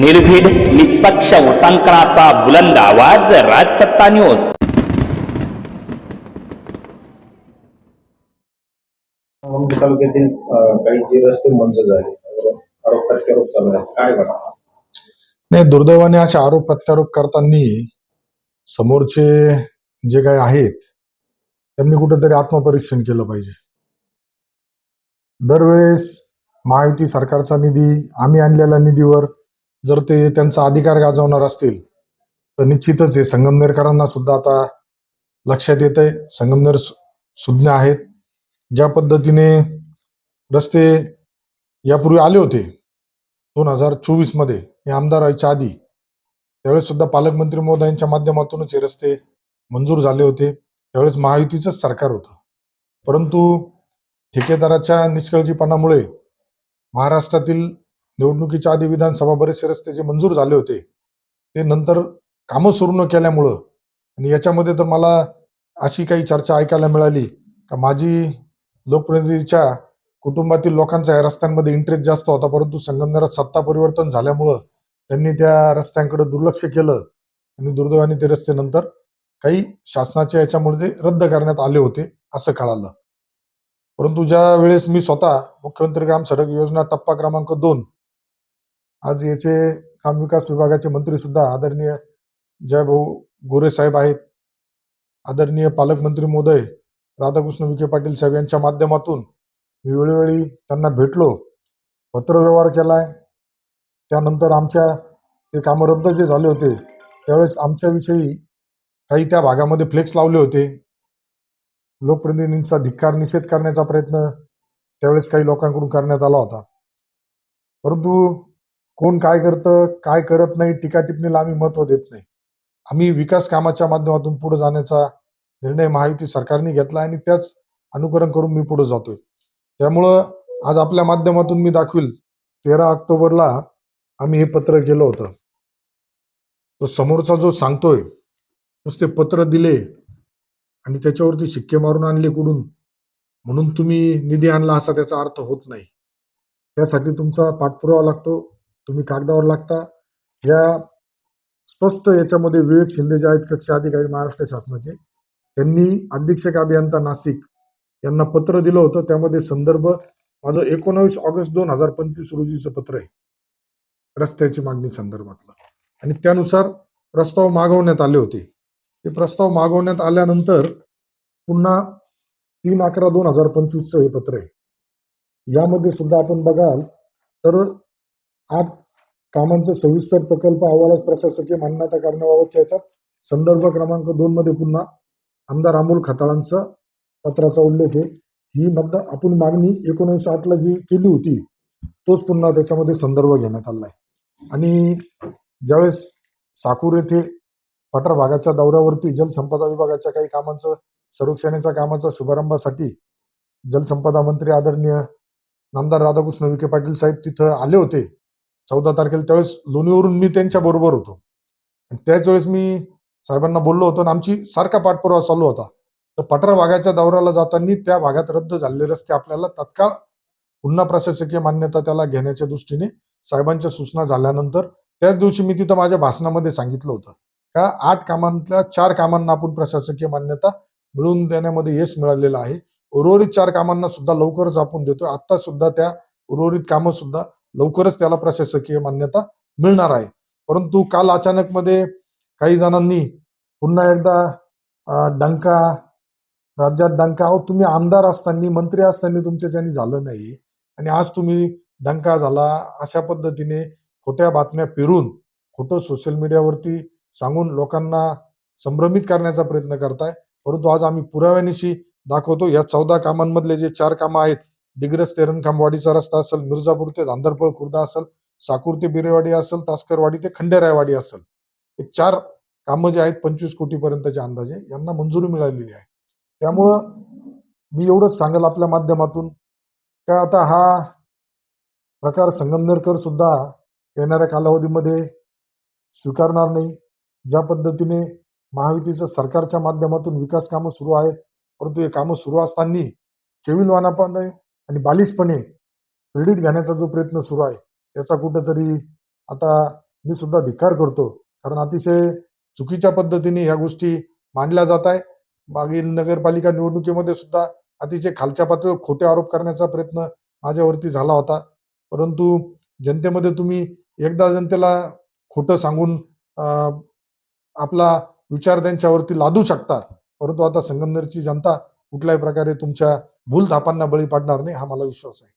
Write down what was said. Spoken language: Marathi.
निर्भीड निष्पक्ष उटांकनाचा बुलंद आवाज राजसत्ता न्यूज. तालुक्यातील काही जे रस्ते मंजूर झाले आरोप प्रत्यारोप चालू आहे काय बघा? नाही दुर्दैवाने असे आरोप प्रत्यारोप करताना समोरचे जे काही आहेत त्यांनी कुठेतरी आत्मपरीक्षण केलं पाहिजे. दरवेळेस महायुती सरकारचा निधी आम्ही आणलेल्या निधीवर जर ते त्यांचा अधिकार गाजवणार असतील तर निश्चितच हे संगमनेरकरांना सुद्धा आता लक्षात येत आहे संगमनेर सु- सुज्ञ आहेत. ज्या पद्धतीने रस्ते यापूर्वी आले होते दोन हजार चोवीसमध्ये हे आमदार व्हायच्या आधी त्यावेळेस सुद्धा पालकमंत्री महोदयांच्या माध्यमातूनच हे रस्ते मंजूर झाले होते. त्यावेळेस महायुतीचंच सरकार होतं. परंतु ठेकेदाराच्या निष्काळजीपणामुळे महाराष्ट्रातील निवडणुकीच्या आधी विधानसभा बरेचसे रस्ते जे मंजूर झाले होते ते नंतर कामं सुरू न केल्यामुळं आणि याच्यामध्ये तर मला अशी काही चर्चा ऐकायला मिळाली का माझी लोकप्रतिनिधीच्या कुटुंबातील लोकांचा या रस्त्यांमध्ये इंटरेस्ट जास्त होता परंतु संगमनेरात सत्ता परिवर्तन झाल्यामुळं त्यांनी त्या रस्त्यांकडे दुर्लक्ष केलं आणि दुर्दैवाने ते रस्ते नंतर काही शासनाच्या याच्यामुळे ते रद्द करण्यात आले होते असं कळालं. परंतु ज्या वेळेस मी स्वतः मुख्यमंत्री ग्राम सडक योजना टप्पा क्रमांक दोन आज याचे ग्रामविकास विभागाचे मंत्री सुद्धा आदरणीय जयभाऊ गोरे साहेब आहेत. आदरणीय पालकमंत्री महोदय राधाकृष्ण विखे पाटील साहेब यांच्या माध्यमातून मी वेळोवेळी त्यांना भेटलो पत्रव्यवहार केलाय. त्यानंतर आमच्या ते कामं रद्द जे झाले होते त्यावेळेस आमच्याविषयी काही त्या भागामध्ये फ्लेक्स लावले होते. लोकप्रतिनिधींचा धिक्कार निषेध करण्याचा प्रयत्न त्यावेळेस काही लोकांकडून करण्यात आला होता. परंतु कोण काय करतं काय करत नाही टीका टिप्पणीला आम्ही महत्त्व देत नाही. आम्ही विकास कामाच्या माध्यमातून पुढे जाण्याचा निर्णय महायुती सरकारने घेतला आणि त्याच अनुकरण करून मी पुढे जातोय. त्यामुळं आज आपल्या माध्यमातून मी दाखवील तेरा ऑक्टोबरला आम्ही हे पत्र केलं होतं. तो समोरचा जो सांगतोय नुसते पत्र दिले आणि त्याच्यावरती शिक्के मारून आणले कुठून? म्हणून तुम्ही निधी आणला असा त्याचा अर्थ होत नाही. त्यासाठी तुमचा पाठपुरावा लागतो. तुम्ही कागदावर लागता. या स्पष्ट याच्यामध्ये विवेक शिंदे जे आहेत कक्ष अधिकारी महाराष्ट्र शासनाचे त्यांनी अधीक्षक अभियंता नाशिक यांना पत्र दिलं होतं. त्यामध्ये संदर्भ माझं एकोणावीस ऑगस्ट दोन हजार पंचवीस रोजीचं पत्र आहे. रस्त्याची मागणी संदर्भातलं. आणि त्यानुसार प्रस्ताव मागवण्यात आले होते. ते प्रस्ताव मागवण्यात आल्यानंतर पुन्हा तीन अकरा दोन हजार पंचवीसचं हे पत्र आहे. यामध्ये सुद्धा आपण बघाल तर आठ कामांचा सविस्तर प्रकल्प अहवालास प्रशासकीय मान्यता करण्याबाबतच्या याच्यात संदर्भ क्रमांक दोन मध्ये पुन्हा आमदार अमोल खताळांचा पत्राचा उल्लेख आहे. ही मद्दा आपण मागणी एकोणीसशे आठला जी केली होती तोच पुन्हा त्याच्यामध्ये संदर्भ घेण्यात आला आहे. आणि ज्यावेळेस साकूर येथे पठार भागाच्या दौऱ्यावरती जलसंपदा विभागाच्या काही कामांचं संरक्षणेच्या कामाचा शुभारंभासाठी जलसंपदा मंत्री आदरणीय नामदार राधाकृष्ण विखे पाटील साहेब तिथं आले होते. चौदा तारखेला त्यावेळेस लोणीवरून मी त्यांच्या बरोबर होतो. त्याच वेळेस मी साहेबांना बोललो होतो आणि आमची सारखा पाठपुरावा चालू होता. तर पठार भागाच्या दौऱ्याला जाताना त्या भागात रद्द झालेले रस्ते आपल्याला तत्काळ पुन्हा प्रशासकीय मान्यता त्याला घेण्याच्या दृष्टीने साहेबांच्या सूचना झाल्यानंतर त्याच दिवशी मी तिथं माझ्या भाषणामध्ये सांगितलं होतं. का आठ कामांतल्या चार कामांना आपण प्रशासकीय मान्यता मिळवून देण्यामध्ये यश मिळालेलं आहे. उर्वरित चार कामांना सुद्धा लवकरच आपण देतोय. आता सुद्धा त्या उर्वरित कामं सुद्धा लवकरच त्याला प्रशासकीय मान्यता मिळणार आहे. परंतु काल अचानक मध्ये काही जणांनी पुन्हा एकदा डंका राज्यात डंका अहो तुम्ही आमदार असताना मंत्री असताना तुमच्याच्याने झालं नाही आणि आज तुम्ही डंका झाला अशा पद्धतीने खोट्या बातम्या पेरून खोटं सोशल मीडियावरती सांगून लोकांना संभ्रमित करण्याचा प्रयत्न करताय. परंतु आज आम्ही पुराव्यानिशी दाखवतो. या चौदा कामांमधले जे चार कामं आहेत डिग्रस तेरणखांबवाडीचा रस्ता असेल मिर्जापूर ते धांदरपळ खुर्दा असेल साकूर ते बिरेवाडी असेल तास्करवाडी ते खंडेरायवाडी असेल. हे चार कामं जे आहेत पंचवीस कोटीपर्यंतचे अंदाजे यांना मंजुरी मिळालेली आहे. त्यामुळं मी एवढंच सांगेल आपल्या माध्यमातून. का आता हा प्रकार संगमनेरकर सुद्धा येणाऱ्या कालावधीमध्ये स्वीकारणार नाही. ज्या पद्धतीने महायुतीचं सरकारच्या माध्यमातून विकास कामं सुरू आहेत परंतु हे कामं सुरू असताना केविलवानापणे आणि बालिशपणे क्रेडिट घेण्याचा जो प्रयत्न सुरू आहे त्याचा कुठेतरी आता मी सुद्धा धिक्कार करतो. कारण अतिशय चुकीच्या पद्धतीने ह्या गोष्टी मांडल्या जात आहे. मागील नगरपालिका निवडणुकीमध्ये सुद्धा अतिशय खालच्या पातळीवर खोटे आरोप करण्याचा प्रयत्न माझ्यावरती झाला होता. परंतु जनतेमध्ये तुम्ही एकदा जनतेला खोटं सांगून आपला विचार त्यांच्यावरती लादू शकता. परंतु आता संगमनेरची जनता कुठल्याही प्रकारे तुमच्या भूल थापांना बळी पाडणार नाही हा मला विश्वास आहे.